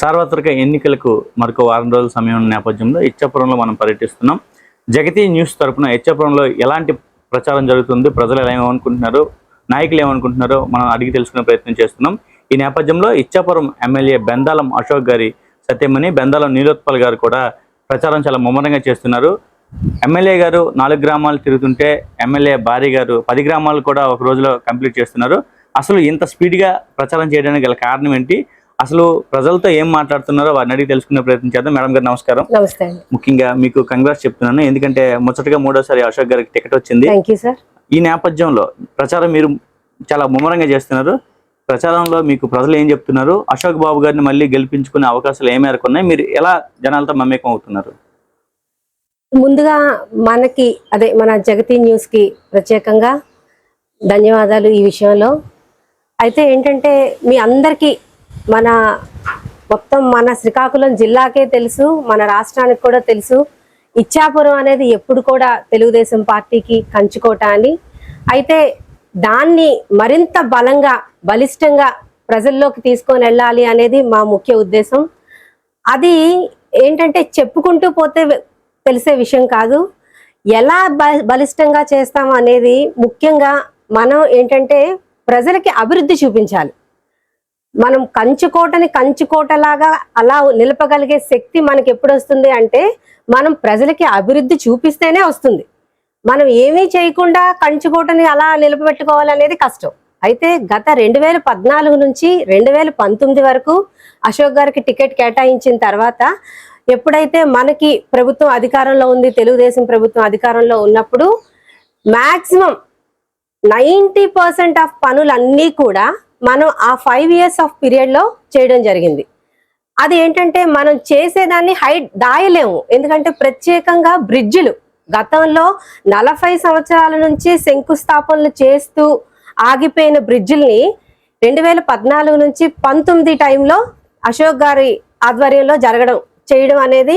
సార్వత్రిక ఎన్నికలకు మరొక వారం రోజుల సమయం నేపథ్యంలో ఇచ్చాపురంలో మనం పర్యటిస్తున్నాం. జగతి న్యూస్ తరపున ఇచ్చాపురంలో ఎలాంటి ప్రచారం జరుగుతుంది? ప్రజలు ఎలా ఏమనుకుంటున్నారు? నాయకులు ఏమనుకుంటున్నారో మనం అడిగి తెలుసుకునే ప్రయత్నం చేస్తున్నాం. ఈ నేపథ్యంలో ఇచ్చాపురం ఎమ్మెల్యే బెందాలం అశోక్ గారి సత్యమని బెందాలం నీలోత్పల్ గారు కూడా ప్రచారం చాలా ముమ్మరంగా చేస్తున్నారు. ఎమ్మెల్యే గారు నాలుగు గ్రామాలు తిరుగుతుంటే ఎమ్మెల్యే భార్య గారు పది గ్రామాలు కూడా ఒక రోజులో కంప్లీట్ చేస్తున్నారు. అసలు ఇంత స్పీడ్గా ప్రచారం చేయడానికి గల కారణం ఏంటి? అసలు ప్రజలతో ఏం మాట్లాడుతున్నారో వారిని అడిగి తెలుసుకునే ప్రయత్నం చేద్దాం. మేడం గారు నమస్కారం. నమస్తే ముఖ్యంగా మీకు కంగ్రాట్స్ చెప్తున్నాను. ఎందుకంటే ముచ్చటగా మూడోసారి అశోక్ గారికి టికెట్ వచ్చింది. ఈ నేపథ్యంలో ప్రచారం మీరు చాలా ముమ్మరంగా చేస్తున్నారు. ప్రచారంలో మీకు ప్రజలు ఏం చెప్తున్నారు? అశోక్ బాబు గారిని మళ్ళీ గెలిపించుకునే అవకాశాలు ఏ మేరకు ఉన్నాయి? మీరు ఎలా జనాలతో మమేకం అవుతున్నారు? ముందుగా మనకి అదే మన జగతి న్యూస్కి ప్రత్యేకంగా ధన్యవాదాలు ఈ విషయంలో. అయితే ఏంటంటే మీ అందరికీ మన మొత్తం మన శ్రీకాకుళం జిల్లాకే తెలుసు మన రాష్ట్రానికి కూడా తెలుసు. ఇచ్చాపురం అనేది ఎప్పుడు కూడా తెలుగుదేశం పార్టీకి కంచుకోట అని అయితే దాన్ని మరింత బలంగా బలిష్టంగా ప్రజల్లోకి తీసుకొని వెళ్ళాలి అనేది మా ముఖ్య ఉద్దేశం. అది ఏంటంటే చెప్పుకుంటూ పోతే తెలిసే విషయం కాదు. ఎలా బ- బలిష్టంగా చేస్తాం అనేది ముఖ్యంగా మనం ఏంటంటే ప్రజలకి అభివృద్ధి చూపించాలి. మనం కంచుకోటని కంచుకోటలాగా అలా నిలపగలిగే శక్తి మనకి ఎప్పుడు వస్తుంది అంటే మనం ప్రజలకి అభివృద్ధి చూపిస్తేనే వస్తుంది. మనం ఏమీ చేయకుండా కంచుకోటని అలా నిలబెట్టుకోవాలనేది కష్టం. అయితే గత రెండు వేల పద్నాలుగు నుంచి రెండు వేల పంతొమ్మిది వరకు అశోక్ గారికి టికెట్ కేటాయించిన తర్వాత ఎప్పుడైతే మనకి ప్రభుత్వం అధికారంలో ఉంది తెలుగుదేశం ప్రభుత్వం అధికారంలో ఉన్నప్పుడు మ్యాక్సిమం నైంటీ పర్సెంట్ ఆఫ్ పనులన్నీ కూడా మనం ఆ ఫైవ్ ఇయర్స్ ఆఫ్ పీరియడ్లో చేయడం జరిగింది. అది ఏంటంటే మనం చేసేదాన్ని హైట్ దాయలేము. ఎందుకంటే ప్రత్యేకంగా బ్రిడ్జిలు గతంలో నలభై సంవత్సరాల నుంచి శంకుస్థాపనలు చేస్తూ ఆగిపోయిన బ్రిడ్జిల్ని రెండు వేల పద్నాలుగు నుంచి పంతొమ్మిది టైంలో అశోక్ గారి ఆధ్వర్యంలో జరగడం చేయడం అనేది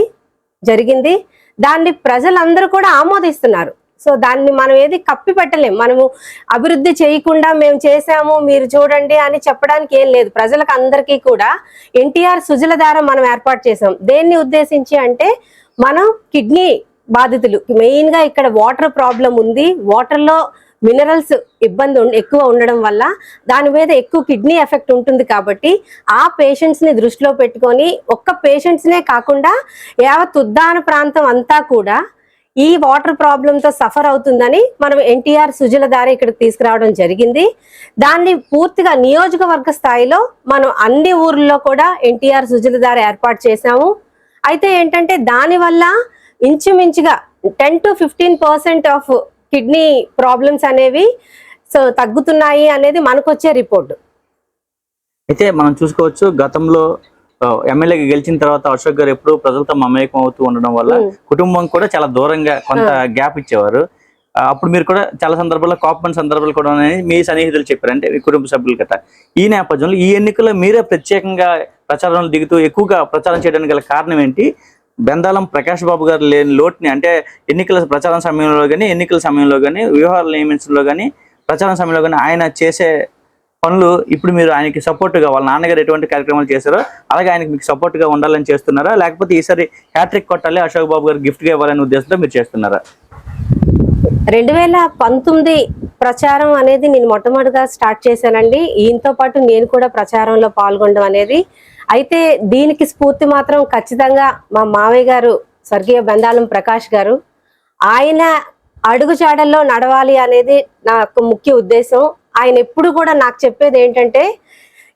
జరిగింది. దాన్ని ప్రజలందరూ కూడా ఆమోదిస్తున్నారు. సో దాన్ని మనం ఏది కప్పి పెట్టలేం. మనము అభివృద్ధి చేయకుండా మేము చేసాము మీరు చూడండి అని చెప్పడానికి ఏం లేదు. ప్రజలకు అందరికీ కూడా ఎన్టీఆర్ సుజల ద్వారా మనం ఏర్పాటు చేసాం దేన్ని ఉద్దేశించి అంటే మనం కిడ్నీ బాధితులు. మెయిన్గా ఇక్కడ వాటర్ ప్రాబ్లం ఉంది. వాటర్లో మినరల్స్ ఇబ్బంది ఉం- ఎక్కువ ఉండడం వల్ల దాని మీద ఎక్కువ కిడ్నీ ఎఫెక్ట్ ఉంటుంది కాబట్టి ఆ పేషెంట్స్ని దృష్టిలో పెట్టుకొని ఒక్క పేషెంట్స్ నే కాకుండా యావత్ ఉద్దాన ప్రాంతం అంతా కూడా ఈ వాటర్ ప్రాబ్లంతో సఫర్ అవుతుందని మనం ఎన్టీఆర్ సుజల దారి ఇక్కడికి తీసుకురావడం జరిగింది. దాన్ని పూర్తిగా నియోజకవర్గ స్థాయిలో మనం అన్ని ఊర్లలో కూడా ఎన్టీఆర్ సుజల దారి ఏర్పాటు చేశాము. అయితే ఏంటంటే దానివల్ల ఇంచుమించుగా ten to fifteen percent of kidney problems అనేవి సో తగ్గుతున్నాయి అనేది మనకు వచ్చే రిపోర్ట్. అయితే మనం చూసుకోవచ్చు గతంలో ఎమ్మెల్యేగా గెలిచిన తర్వాత అశోక్ గారు ఎప్పుడు ప్రజలతో మమేకం అవుతూ ఉండడం వల్ల. కుటుంబం కూడా చాలా దూరంగా కొంత గ్యాప్ ఇచ్చేవారు. అప్పుడు మీరు కూడా చాలా సందర్భాల్లో కోపమైన సందర్భాలు కూడా ఉన్నాయని మీ సన్నిహితులు చెప్పారు అంటే కుటుంబ సభ్యులు గట్రా. ఈ నేపథ్యంలో ఈ ఎన్నికల్లో మీరే ప్రత్యేకంగా ప్రచారంలో దిగుతూ ఎక్కువగా ప్రచారం చేయడానికి గల కారణం ఏంటి? బెందాలం ప్రకాష్ బాబు గారు లేని లోటుని అంటే ఎన్నికల ప్రచారం సమయంలో కానీ ఎన్నికల సమయంలో కానీ వ్యూహాల నియమించడంలో కానీ ప్రచారం సమయంలో కానీ ఆయన చేసే పనులు ఇప్పుడు మీరు ఆయనకి సపోర్ట్గా వాళ్ళ నాన్నగారు ఎటువంటి కార్యక్రమాలు చేశారో అలాగే ఆయనకి మీకు సపోర్ట్గా ఉండాలని చేస్తున్నారా? లేకపోతే ఈసారి హ్యాట్రిక్ కొట్టాలి అశోక్ బాబు గారు గిఫ్ట్గా ఇవ్వాలనే ఉద్దేశంతో మీరు చేస్తున్నారా? రెండు వేల పంతొమ్మిది ప్రచారం అనేది నేను మొట్టమొదటిగా స్టార్ట్ చేశానండి. ఈయనతో పాటు నేను కూడా ప్రచారంలో పాల్గొనడం అనేది. అయితే దీనికి స్ఫూర్తి మాత్రం ఖచ్చితంగా మా మావయ్య గారు స్వర్గీయ బెందాలం ప్రకాష్ గారు. ఆయన అడుగుజాడల్లో నడవాలి అనేది నా యొక్క ముఖ్య ఉద్దేశం. ఆయన ఎప్పుడు కూడా నాకు చెప్పేది ఏంటంటే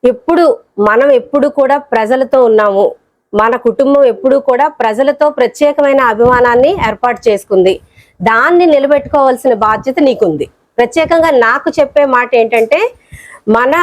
ఎప్పుడు మనం ఎప్పుడు కూడా ప్రజలతో ఉన్నాము. మన కుటుంబం ఎప్పుడు కూడా ప్రజలతో ప్రత్యేకమైన అభిమానాన్ని ఏర్పాటు చేసుకుంది. దాన్ని నిలబెట్టుకోవాల్సిన బాధ్యత నీకుంది. ప్రత్యేకంగా నాకు చెప్పే మాట ఏంటంటే మన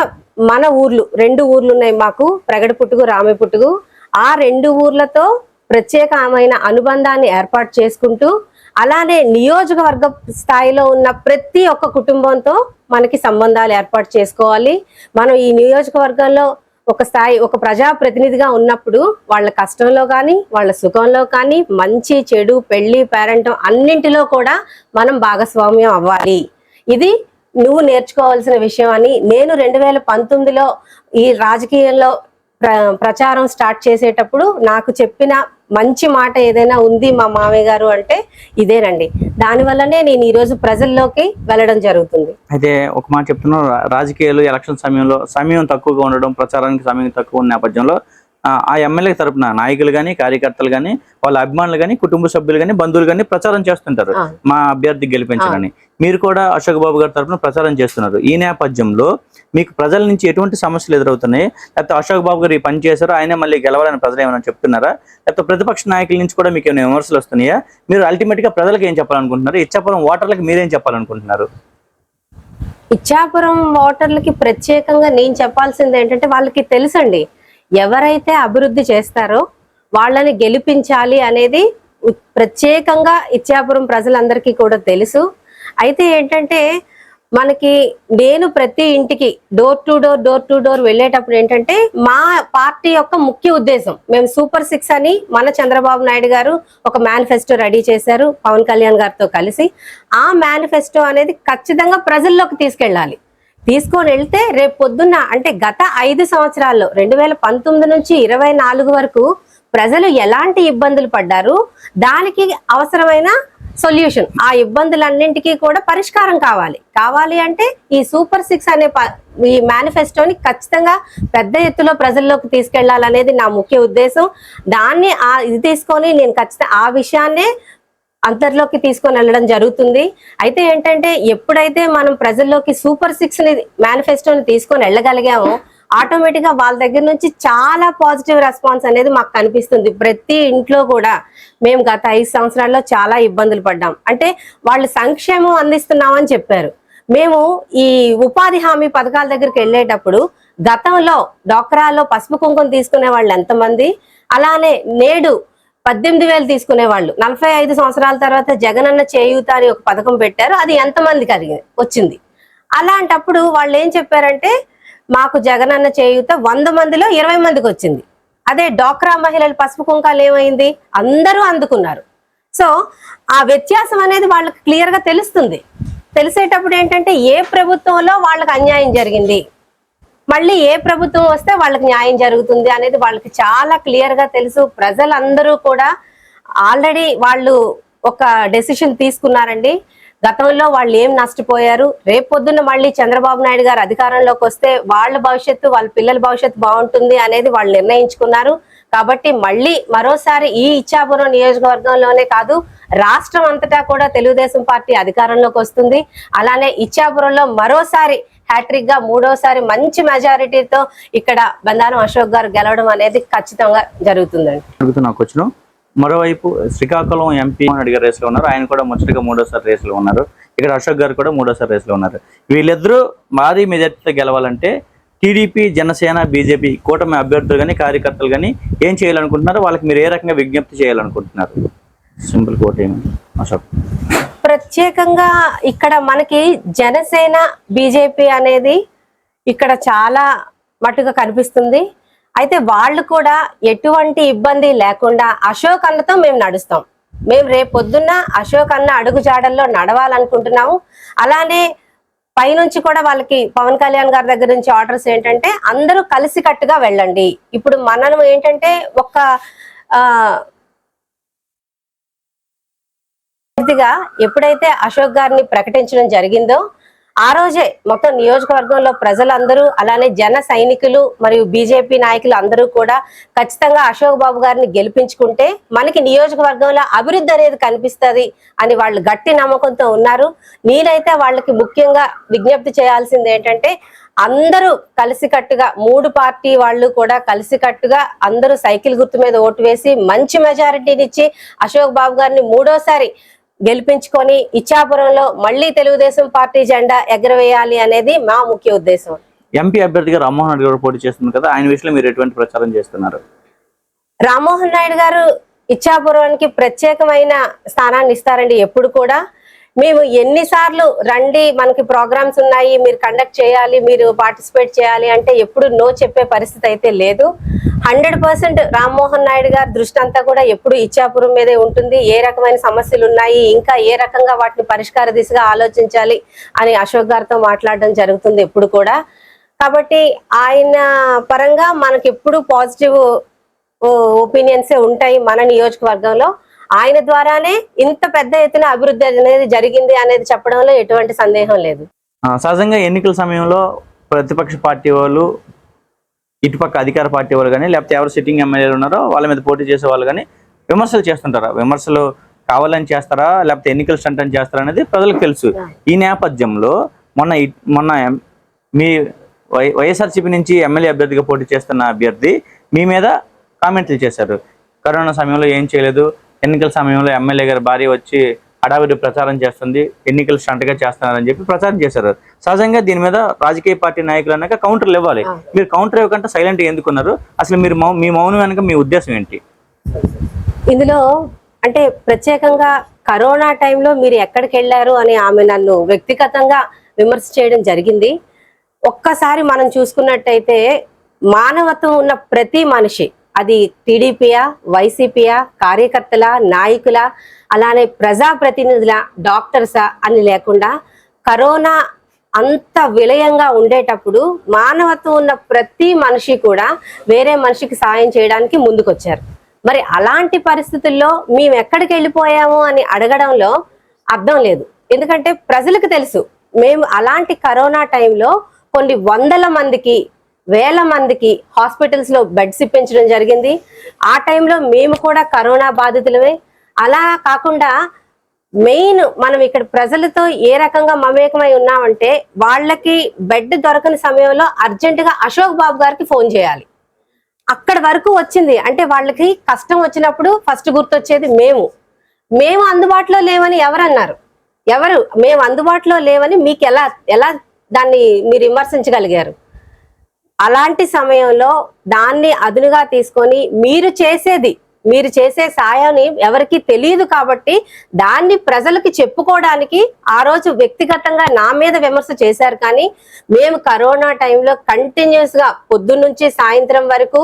మన ఊర్లు రెండు ఊర్లు ఉన్నాయి మాకు ప్రగడ పుట్టుకు రామే పుట్టుకు ఆ రెండు ఊర్లతో ప్రత్యేకమైన అనుబంధాన్ని ఏర్పాటు చేసుకుంటూ అలానే నియోజకవర్గ స్థాయిలో ఉన్న ప్రతి ఒక్క కుటుంబంతో మనకి సంబంధాలు ఏర్పాటు చేసుకోవాలి. మనం ఈ నియోజకవర్గంలో ఒక స్థాయి ఒక ప్రజా ప్రతినిధిగా ఉన్నప్పుడు వాళ్ళ కష్టంలో కానీ వాళ్ళ సుఖంలో కానీ మంచి చెడు పెళ్ళి పేరెంటం అన్నింటిలో కూడా మనం భాగస్వామ్యం అవ్వాలి. ఇది నువ్వు నేర్చుకోవాల్సిన విషయం అని నేను రెండు వేల పంతొమ్మిదిలో ఈ రాజకీయంలో ప్ర ప్రచారం స్టార్ట్ చేసేటప్పుడు నాకు చెప్పిన మంచి మాట ఏదైనా ఉంది మా మామయ్య గారు అంటే ఇదేనండి. దానివల్లనే నేను ఈరోజు ప్రజల్లోకి వెళ్ళడం జరుగుతుంది. అయితే ఒక మాట చెప్తున్నాను రా- రాజకీయాలు ఎలక్షన్ సమయంలో సమయం తక్కువగా ఉండడం ప్రచారానికి సమయం తక్కువ ఉన్న నేపథ్యంలో ఆ, ఎమ్మెల్యే తరపున నాయకులు కానీ కార్యకర్తలు కానీ వాళ్ళ అభిమానులు కానీ కుటుంబ సభ్యులు కానీ బంధువులు కానీ ప్రచారం చేస్తుంటారు. మా అభ్యర్థి గెలిపించాలని మీరు కూడా అశోక్ బాబు గారి తరపున ప్రచారం చేస్తున్నారు. ఈ నేపథ్యంలో మీకు ప్రజల నుంచి ఎటువంటి సమస్యలు ఎదురవుతున్నాయి? లేకపోతే అశోక్ బాబు గారు ఈ పని చేశారు ఆయనే మళ్ళీ గెలవాలని ప్రజలు ఏమైనా చెప్తున్నారా? లేకపోతే ప్రతిపక్ష నాయకుల నుంచి కూడా మీకు ఏమైనా విమర్శలు వస్తున్నాయా? మీరు అల్టిమేట్గా ప్రజలకు ఏం చెప్పాలనుకుంటున్నారు? ఇచ్చాపురం ఓటర్లకు మీరేం చెప్పాలనుకుంటున్నారు? ఇచ్చాపురం ఓటర్లకి ప్రత్యేకంగా నేను చెప్పాల్సింది ఏంటంటే వాళ్ళకి తెలుసండి ఎవరైతే అభివృద్ధి చేస్తారో వాళ్ళని గెలిపించాలి అనేది ప్రత్యేకంగా ఇచ్చాపురం ప్రజలందరికీ కూడా తెలుసు. అయితే ఏంటంటే మనకి నేను ప్రతి ఇంటికి door to door door to door వెళ్ళేటప్పుడు ఏంటంటే మా పార్టీ యొక్క ముఖ్య ఉద్దేశం. మేము సూపర్ సిక్స్ అని మన చంద్రబాబు నాయుడు గారు ఒక మేనిఫెస్టో రెడీ చేశారు పవన్ కళ్యాణ్ గారితో కలిసి. ఆ మేనిఫెస్టో అనేది ఖచ్చితంగా ప్రజల్లోకి తీసుకెళ్ళాలి. తీసుకొని వెళ్తే రేపు పొద్దున్న అంటే గత ఐదు సంవత్సరాల్లో రెండు వేల పంతొమ్మిది నుంచి ఇరవై నాలుగు వరకు ప్రజలు ఎలాంటి ఇబ్బందులు పడ్డారు దానికి అవసరమైన సొల్యూషన్. ఆ ఇబ్బందులన్నింటికీ కూడా పరిష్కారం కావాలి. కావాలి అంటే ఈ సూపర్ సిక్స్ అనే ప- ఈ మేనిఫెస్టోని ఖచ్చితంగా పెద్ద ఎత్తులో ప్రజల్లోకి తీసుకెళ్ళాలనేది నా ముఖ్య ఉద్దేశం. దాన్ని ఆ ఇది తీసుకొని నేను ఖచ్చితంగా ఆ విషయాన్నే అంతర్లోకి తీసుకొని వెళ్ళడం జరుగుతుంది. అయితే ఏంటంటే ఎప్పుడైతే మనం ప్రజల్లోకి సూపర్ సిక్స్ని మేనిఫెస్టోని తీసుకొని వెళ్ళగలిగామో ఆటోమేటిక్గా వాళ్ళ దగ్గర నుంచి చాలా పాజిటివ్ రెస్పాన్స్ అనేది మాకు కనిపిస్తుంది. ప్రతి ఇంట్లో కూడా మేము గత ఐదు సంవత్సరాల్లో చాలా ఇబ్బందులు పడ్డాం. అంటే వాళ్ళు సంక్షేమం అందిస్తున్నామని చెప్పారు. మేము ఈ ఉపాధి హామీ పథకాల దగ్గరికి వెళ్ళేటప్పుడు గతంలో డోక్రాలో పసుపు కుంకుమ తీసుకునే వాళ్ళు ఎంతమంది? అలానే నేడు పద్దెనిమిది వేలు తీసుకునే వాళ్ళు. నలభై ఐదు సంవత్సరాల తర్వాత జగనన్న చేయూత అని ఒక పథకం పెట్టారు. అది ఎంతమంది కలిగింది వచ్చింది. అలాంటప్పుడు వాళ్ళు ఏం చెప్పారంటే మాకు జగనన్న చేయూత వంద మందిలో ఇరవై మందికి వచ్చింది. అదే డోక్రా మహిళలు పసుపు కుంకాలు ఏమైంది? అందరూ అందుకున్నారు. సో ఆ వ్యత్యాసం అనేది వాళ్ళకి క్లియర్గా తెలుస్తుంది. తెలిసేటప్పుడు ఏంటంటే ఏ ప్రభుత్వంలో వాళ్ళకి అన్యాయం జరిగింది? మళ్ళీ ఏ ప్రభుత్వం వస్తే వాళ్ళకి న్యాయం జరుగుతుంది అనేది వాళ్ళకి చాలా క్లియర్గా తెలుసు. ప్రజలందరూ కూడా ఆల్రెడీ వాళ్ళు ఒక డెసిషన్ తీసుకున్నారండి. గతంలో వాళ్ళు ఏం నష్టపోయారు? రేపొద్దున మళ్ళీ చంద్రబాబు నాయుడు గారు అధికారంలోకి వస్తే వాళ్ళ భవిష్యత్తు వాళ్ళ పిల్లల భవిష్యత్తు బాగుంటుంది అనేది వాళ్ళు నిర్ణయించుకున్నారు. కాబట్టి మళ్ళీ మరోసారి ఈ ఇచ్చాపురం నియోజకవర్గంలోనే కాదు రాష్ట్రం అంతటా కూడా తెలుగుదేశం పార్టీ అధికారంలోకి వస్తుంది. అలానే ఇచ్చాపురంలో మరోసారి హ్యాట్రిక్గా మూడోసారి మంచి మెజారిటీతో ఇక్కడ బందారం అశోక్ గారు గెలవడం అనేది ఖచ్చితంగా జరుగుతుందండి. మరోవైపు శ్రీకాకుళం ఎంపీ రెడ్డి గారు రేసులో ఉన్నారు. ఆయన కూడా ముచ్చటగా మూడోసారి రేసులో ఉన్నారు. ఇక్కడ అశోక్ గారు కూడా మూడోసారి రేసులో ఉన్నారు. వీళ్ళిద్దరూ భారీ మెజార్టీతో గెలవాలంటే టీడీపీ జనసేన బీజేపీ కూటమి అభ్యర్థులు కానీ కార్యకర్తలు కానీ ఏం చేయాలనుకుంటున్నారు? వాళ్ళకి మీరు ఏ రకంగా విజ్ఞప్తి చేయాలనుకుంటున్నారు? సింపుల్ కోట్ ఏమి అశోక్. ప్రత్యేకంగా ఇక్కడ మనకి జనసేన బీజేపీ అనేది ఇక్కడ చాలా మటుగా కనిపిస్తుంది. అయితే వాళ్ళు కూడా ఎటువంటి ఇబ్బంది లేకుండా అశోక్ అన్నతో మేము నడుస్తాం. మేము రేపు పొద్దున్న అశోక్ అన్న అడుగు జాడల్లో నడవాలనుకుంటున్నాము. అలానే పైనుంచి కూడా వాళ్ళకి పవన్ కళ్యాణ్ గారి దగ్గర నుంచి ఆర్డర్స్ ఏంటంటే అందరూ కలిసికట్టుగా వెళ్ళండి. ఇప్పుడు మనం ఏంటంటే ఒక ఆ ఎప్పుడైతే అశోక్ గారిని ప్రకటించడం జరిగిందో ఆ రోజే మొత్తం నియోజకవర్గంలో ప్రజలందరూ అలానే జన సైనికులు మరియు బీజేపీ నాయకులు అందరూ కూడా ఖచ్చితంగా అశోక్ బాబు గారిని గెలిపించుకుంటే మనకి నియోజకవర్గంలో అభివృద్ధి అనేది కనిపిస్తుంది అని వాళ్ళు గట్టి నమ్మకంతో ఉన్నారు. నేనైతే వాళ్ళకి ముఖ్యంగా విజ్ఞప్తి చేయాల్సింది ఏంటంటే అందరూ కలిసికట్టుగా మూడు పార్టీ వాళ్ళు కూడా కలిసికట్టుగా అందరూ సైకిల్ గుర్తు మీద ఓటు వేసి మంచి మెజారిటీనిచ్చి అశోక్ బాబు గారిని మూడోసారి గెలిపించుకొని ఇచ్చాపురంలో మళ్ళీ తెలుగుదేశం పార్టీ జెండా ఎగరవేయాలి అనేది మా ముఖ్య ఉద్దేశం. ఎంపీ అభ్యర్థిగా రామ్మోహన్ రెడ్డి గారు పోటీ చేస్తున్నారు కదా ఆయన విషయంలో మీరు ఎటువంటి ప్రచారం చేస్తున్నారు? రామ్మోహన్ నాయుడు గారు ఇచ్చాపురానికి ప్రత్యేకమైన స్థానాన్ని ఇస్తారండి ఎప్పుడు కూడా. మేము ఎన్నిసార్లు రండి మనకి ప్రోగ్రామ్స్ ఉన్నాయి మీరు కండక్ట్ చేయాలి మీరు పార్టిసిపేట్ చేయాలి అంటే ఎప్పుడు నో చెప్పే పరిస్థితి అయితే లేదు. హండ్రెడ్ పర్సెంట్ రామ్మోహన్ నాయుడు గారి దృష్టి అంతా కూడా ఎప్పుడు ఇచ్చాపురం మీదే ఉంటుంది. ఏ రకమైన సమస్యలు ఉన్నాయి ఇంకా ఏ రకంగా వాటిని పరిష్కార దిశగా ఆలోచించాలి అని అశోక్ గారితో మాట్లాడడం జరుగుతుంది ఎప్పుడు కూడా. కాబట్టి ఆయన పరంగా మనకి ఎప్పుడు పాజిటివ్ ఒపీనియన్సే ఉంటాయి మన నియోజకవర్గంలో. ఆయన ద్వారానే ఇంత పెద్ద ఎత్తున అభివృద్ధి అనేది జరిగింది అనేది చెప్పడంలో ఎటువంటి సందేహం లేదు. సహజంగా ఎన్నికల సమయంలో ప్రతిపక్ష పార్టీ వాళ్ళు ఇటుపక్క అధికార పార్టీ వాళ్ళు కానీ లేకపోతే ఎవరు సిట్టింగ్ ఎమ్మెల్యేలు ఉన్నారో వాళ్ళ మీద పోటీ చేసే వాళ్ళు కానీ విమర్శలు చేస్తుంటారా? విమర్శలు కావాలని చేస్తారా? లేకపోతే ఎన్నికల స్టంట్ అని చేస్తారా అనేది ప్రజలకు తెలుసు. ఈ నేపథ్యంలో మొన్న మొన్న మీ వై వైఎస్ఆర్సీపీ నుంచి ఎమ్మెల్యే అభ్యర్థిగా పోటీ చేస్తున్న అభ్యర్థి మీ మీద కామెంట్లు చేశారు. కరోనా సమయంలో ఏం చేయలేదు. ఎన్నికల సమయంలో ఎమ్మెల్యే గారి భార్య వచ్చి హడావిడి ప్రచారం చేస్తుంది ఎన్నికలు స్టంట్గా చేస్తున్నారని చెప్పి ప్రచారం చేశారు. సహజంగా దీని మీద రాజకీయ పార్టీ నాయకులు అన్నాక కౌంటర్లు ఇవ్వాలి. మీరు కౌంటర్ ఇవ్వకుండా సైలెంట్ ఎందుకున్నారు అసలు మీరు మౌ- మీ మౌనం వెనక మీ ఉద్దేశం ఏంటి? ఇందులో అంటే ప్రత్యేకంగా కరోనా టైంలో మీరు ఎక్కడికి వెళ్ళారు అని ఆమె నన్ను వ్యక్తిగతంగా విమర్శ చేయడం జరిగింది. ఒక్కసారి మనం చూసుకున్నట్టయితే మానవత్వం ఉన్న ప్రతి మనిషి అది టీడీపీయా వైసీపీయా కార్యకర్తల నాయకుల అలానే ప్రజాప్రతినిధుల డాక్టర్సా అని లేకుండా కరోనా అంత విలయంగా ఉండేటప్పుడు మానవత్వం ఉన్న ప్రతి మనిషి కూడా వేరే మనిషికి సాయం చేయడానికి ముందుకొచ్చారు. మరి అలాంటి పరిస్థితుల్లో మేము ఎక్కడికి వెళ్ళిపోయాము అని అడగడంలో అర్థం లేదు. ఎందుకంటే ప్రజలకు తెలుసు మేము అలాంటి కరోనా టైంలో కొన్ని వందల మందికి వేల మందికి హాస్పిటల్స్లో బెడ్స్ ఇప్పించడం జరిగింది. ఆ టైంలో మేము కూడా కరోనా బాధితులమే. అలా కాకుండా మెయిన్ మనం ఇక్కడ ప్రజలతో ఏ రకంగా మమేకమై ఉన్నామంటే వాళ్ళకి బెడ్ దొరకని సమయంలో అర్జెంట్గా అశోక్ బాబు గారికి ఫోన్ చేయాలి. అక్కడ వరకు వచ్చింది. అంటే వాళ్ళకి కష్టం వచ్చినప్పుడు ఫస్ట్ గుర్తొచ్చేది మేము. మేము అందుబాటులో లేవని ఎవరన్నారు? ఎవరు? మేము అందుబాటులో లేవని మీకు ఎలా ఎలా దాన్ని మీరు విమర్శించగలిగారు? అలాంటి సమయంలో దాన్ని అదునుగా తీసుకొని మీరు చేసేది మీరు చేసే సాయాన్ని ఎవరికి తెలియదు కాబట్టి దాన్ని ప్రజలకి చెప్పుకోవడానికి ఆ రోజు వ్యక్తిగతంగా నా మీద విమర్శ చేశారు. కానీ మేము కరోనా టైంలో కంటిన్యూస్గా పొద్దున్నుంచి సాయంత్రం వరకు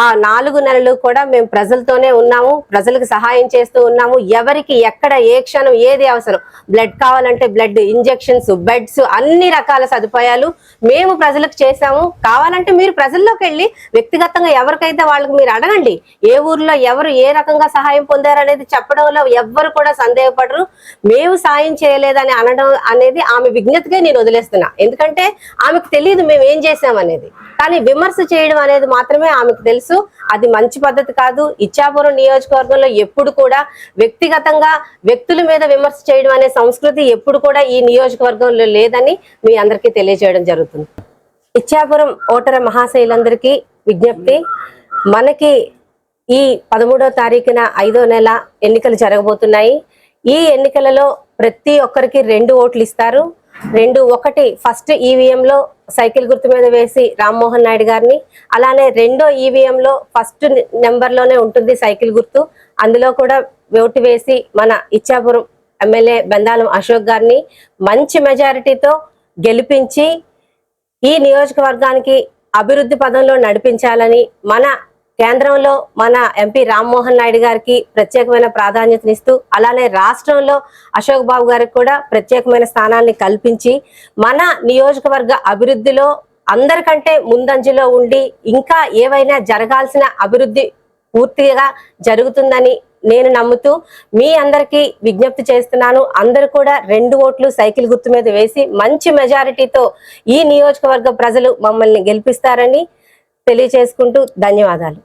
ఆ నాలుగు నెలలు కూడా మేము ప్రజలతోనే ఉన్నాము ప్రజలకు సహాయం చేస్తూ ఉన్నాము. ఎవరికి ఎక్కడ ఏ క్షణం ఏది అవసరం? బ్లడ్ కావాలంటే బ్లడ్ ఇంజెక్షన్స్ బెడ్స్ అన్ని రకాల సదుపాయాలు మేము ప్రజలకు చేశాము. కావాలంటే మీరు ప్రజల్లోకి వెళ్ళి వ్యక్తిగతంగా ఎవరికైతే వాళ్ళకి మీరు అడగండి ఏ ఊర్లో ఎవరు ఏ రకంగా సహాయం పొందారు అనేది చెప్పడంలో ఎవ్వరు కూడా సందేహపడరు. మేము సాయం చేయలేదని అనడం అనేది ఆమె విజ్ఞతగా నేను వదిలేస్తున్నా. ఎందుకంటే ఆమెకు తెలియదు మేము ఏం చేసామనేది కానీ విమర్శ చేయడం అనేది మాత్రమే ఆమెకు తెలుసు. అది మంచి పద్ధతి కాదు. ఇచ్చాపురం నియోజకవర్గంలో ఎప్పుడు కూడా వ్యక్తిగతంగా వ్యక్తుల మీద విమర్శ చేయడం అనే సంస్కృతి ఎప్పుడు కూడా ఈ నియోజకవర్గంలో లేదని మీ అందరికీ తెలియజేయడం జరుగుతుంది. ఇచ్చాపురం ఓటర మహాశైలందరికీ విజ్ఞప్తి. మనకి ఈ పదమూడో తారీఖున ఐదో నెల ఎన్నికలు జరగబోతున్నాయి. ఈ ఎన్నికలలో ప్రతి ఒక్కరికి రెండు ఓట్లు ఇస్తారు. రెండు ఒకటి ఫస్ట్ ఈవీఎంలో సైకిల్ గుర్తు మీద వేసి రామ్మోహన్ నాయుడు గారిని అలానే రెండో ఈవీఎంలో ఫస్ట్ నెంబర్లోనే ఉంటుంది సైకిల్ గుర్తు. అందులో కూడా ఓటు వేసి మన ఇచ్చాపురం ఎమ్మెల్యే బెందాలం అశోక్ గారిని మంచి మెజారిటీతో గెలిపించి ఈ నియోజకవర్గానికి అభివృద్ధి పదంలో నడిపించాలని మన కేంద్రంలో మన ఎంపీ రామ్మోహన్ నాయుడు గారికి ప్రత్యేకమైన ప్రాధాన్యతనిస్తూ అలానే రాష్ట్రంలో అశోక్ బాబు గారికి కూడా ప్రత్యేకమైన స్థానాన్ని కల్పించి మన నియోజకవర్గ అభివృద్ధిలో అందరికంటే ముందంజలో ఉండి ఇంకా ఏవైనా జరగాల్సిన అభివృద్ధి పూర్తిగా జరుగుతుందని నేను నమ్ముతూ మీ అందరికీ విజ్ఞప్తి చేస్తున్నాను. అందరూ కూడా రెండు ఓట్లు సైకిల్ గుర్తు మీద వేసి మంచి మెజారిటీతో ఈ నియోజకవర్గ ప్రజలు మమ్మల్ని గెలిపిస్తారని తెలియచేసుకుంటూ ధన్యవాదాలు.